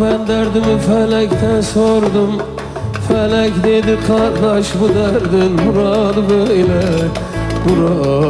Ben derdimi felekten sordum. Felek dedi kardeş bu derdin murad böyle Murad.